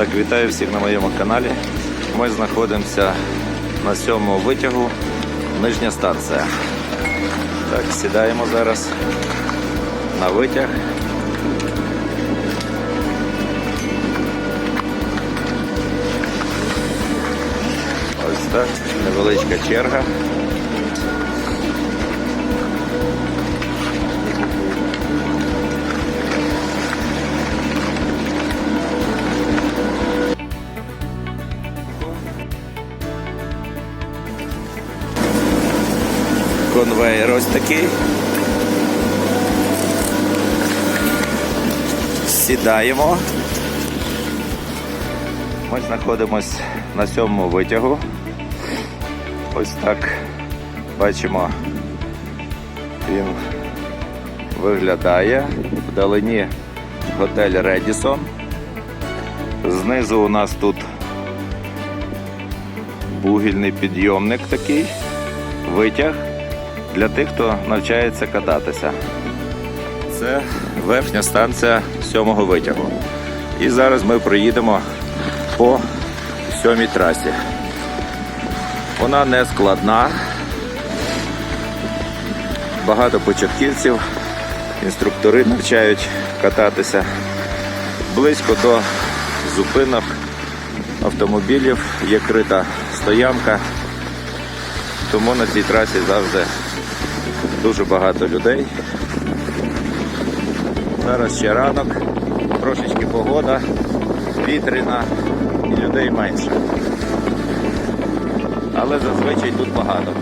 Так, вітаю всіх на моєму каналі. Ми знаходимося на сьомому витягу Нижня станція. Так, сідаємо зараз на витяг. Ось так, невеличка черга. Конвейер ось такий. Сідаємо. Ми знаходимось на сьомому витягу. Ось так бачимо, він виглядає. Вдалині готель Редісон. Знизу у нас тут бугільний підйомник такий, витяг для тих, хто навчається кататися. Це верхня станція сьомого витягу. І зараз ми проїдемо по сьомій трасі. Вона не складна. Багато початківців, інструктори навчають кататися близько до зупинок автомобілів, є крита стоянка, тому на цій трасі завжди дуже багато людей. Зараз ще ранок, трошечки погода, вітряна і людей менше. Але зазвичай тут багато.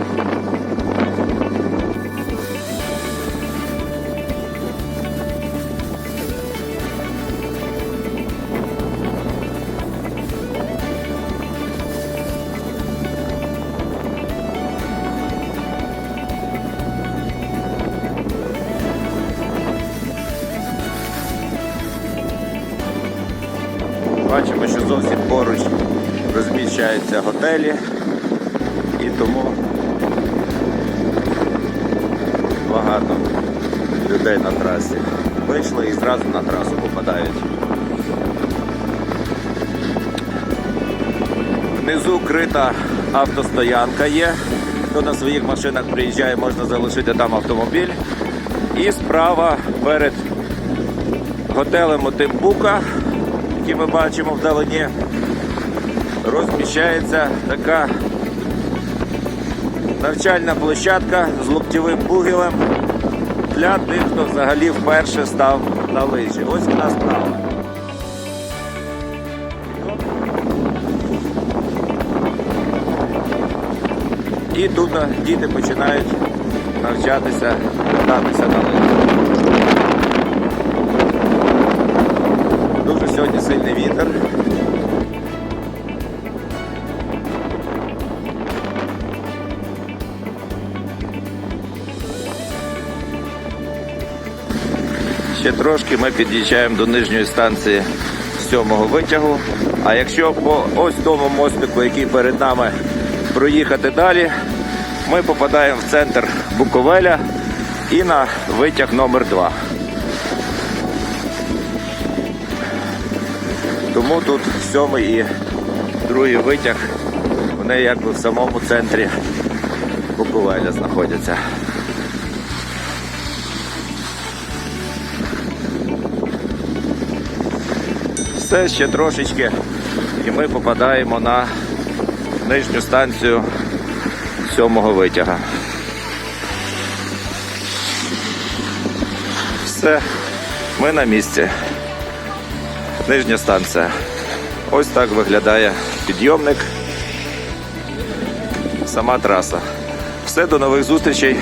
Бачимо, що зовсім поруч розміщаються готелі і тому багато людей на трасі. Вийшли і зразу на трасу попадають. Внизу крита автостоянка є. Хто на своїх машинах приїжджає, можна залишити там автомобіль. І справа перед готелем Тимбука, який ми бачимо вдалині, розміщається така навчальна площадка з локтєвим бугелем для тих, хто взагалі вперше став на лижі. Ось вона справа. І тут діти починають навчатися кататися на лижах. Сьогодні сильний вітер. Ще трошки ми під'їжджаємо до нижньої станції сьомого витягу. А якщо по ось тому мостику, який перед нами проїхати далі, ми попадаємо в центр Буковеля і на витяг номер 2 Тому тут сьомий і другий витяг, вони якби в самому центрі Буковеля знаходяться. Все ще трошечки, і ми попадаємо на нижню станцію сьомого витяга. Все, ми на місці. Нижня станція. Ось так виглядає підйомник. Сама траса. Все, до нових зустрічей.